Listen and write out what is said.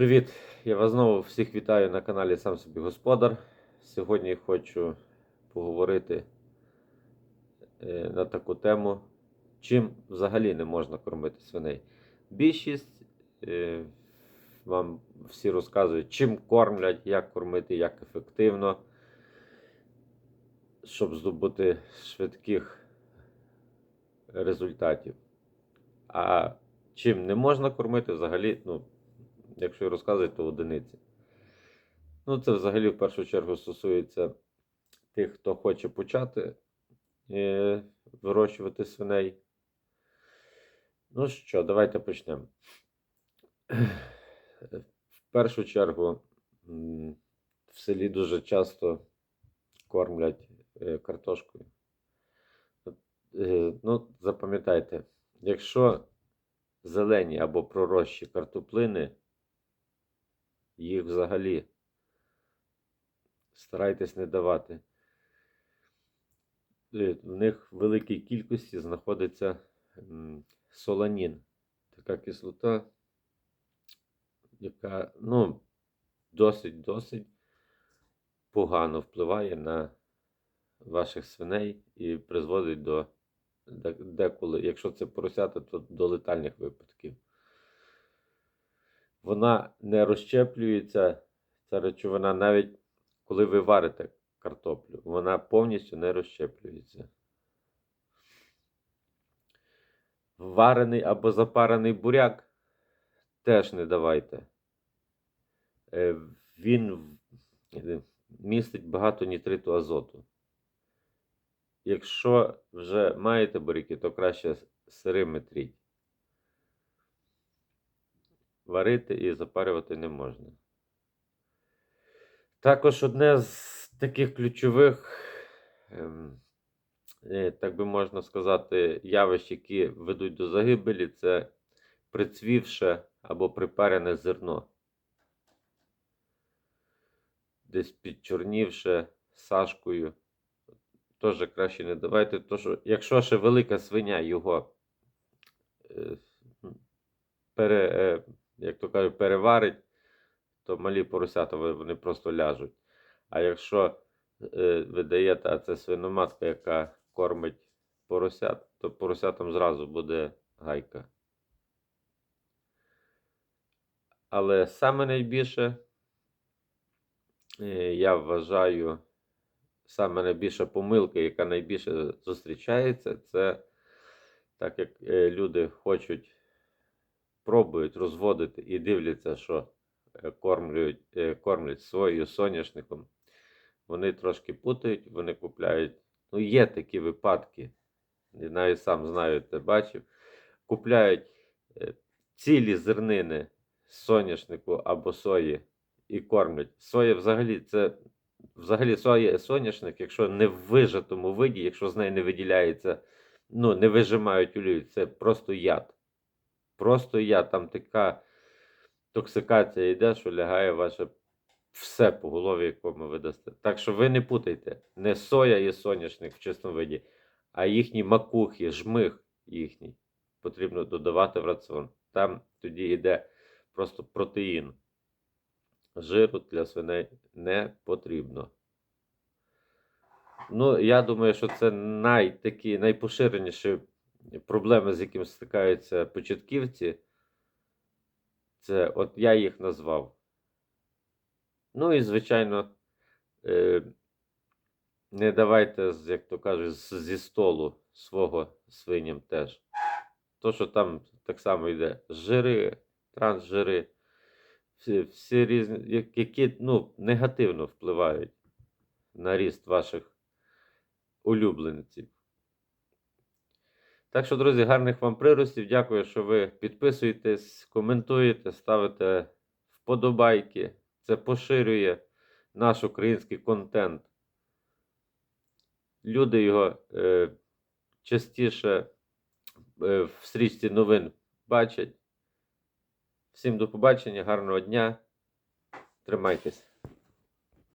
Привіт! Я вас знову всіх вітаю на каналі Сам собі Господар. Сьогодні хочу поговорити е, на таку тему, чим взагалі не можна кормити свиней. Більшість е, вам всі розказують, чим кормлять, як кормити, як ефективно, щоб здобути швидких результатів. А чим не можна кормити, взагалі, ну, якщо розказувати, то одиниці. Ну, це взагалі в першу чергу стосується тих, хто хоче почати е, вирощувати свиней. Ну що, давайте почнемо. В першу чергу в селі дуже часто кормлять е, картошкою. Е, Ну, запам'ятайте, якщо зелені або пророщі картоплини, їх взагалі старайтесь не давати. Е, В них в великій кількості знаходиться соланін, така кислота, яка ну, досить-досить погано впливає на ваших свиней і призводить до деколи, якщо це поросята, то до летальних випадків. Вона не розщеплюється, ця речовина, навіть коли ви варите картоплю, вона повністю не розщеплюється. Варений або запарений буряк теж не давайте. Е, Він е, містить багато нітриту азоту. Якщо вже маєте буряки, то краще сирими тріть. Варити і запарювати не можна. Також одне з таких ключових, ем, е, так би можна сказати, явищ, які ведуть до загибелі, це прицвівше або припарене зерно. Десь підчорнівше сашкою. Теж краще не давайте, то що якщо ще велика свиня його е, пере, е, як то кажуть, переварить, то малі поросята вони просто ляжуть. А якщо е, ви даєте, а це свиноматка, яка кормить поросят, то поросятам зразу буде гайка. Але саме найбільше, е, я вважаю, саме найбільша помилка, яка найбільше зустрічається, це так як е, люди хочуть, пробують розводити і дивляться, що е, кормлять, е, кормлять соняшником. Вони трошки путають, вони купляють. Ну, є такі випадки, я навіть сам знаю, це бачив. Купляють е, цілі зернини соняшнику або сої і кормлять. Соя взагалі це взагалі соя соняшник, якщо не в вижатому виді, якщо з неї не виділяється, ну, не вижимають олію, це просто яд. Просто яд. Там така токсикація йде, що лягає ваше все по голові, якому ви дасте. Так що ви не путайте. Не соя і соняшник в чистому виді, а їхні макухи, жмих їхній потрібно додавати в раціон. Там тоді йде просто протеїн. Жиру для свиней не потрібно. Ну, я думаю, що це най, такі, найпоширеніші проблеми, з якими стикаються початківці. Це от я їх назвав. Ну і, звичайно, е, не давайте, як то кажуть, зі столу свого свиням теж. То, що там так само йде жири, трансжири, всі, всі різні, які ну, негативно впливають на ріст ваших улюбленців. Так що, друзі, гарних вам приростів. Дякую, що ви підписуєтесь, коментуєте, ставите вподобайки. Це поширює наш український контент. Люди його е, частіше е, в стрічці новин бачать. Всім до побачення, гарного дня. Тримайтесь.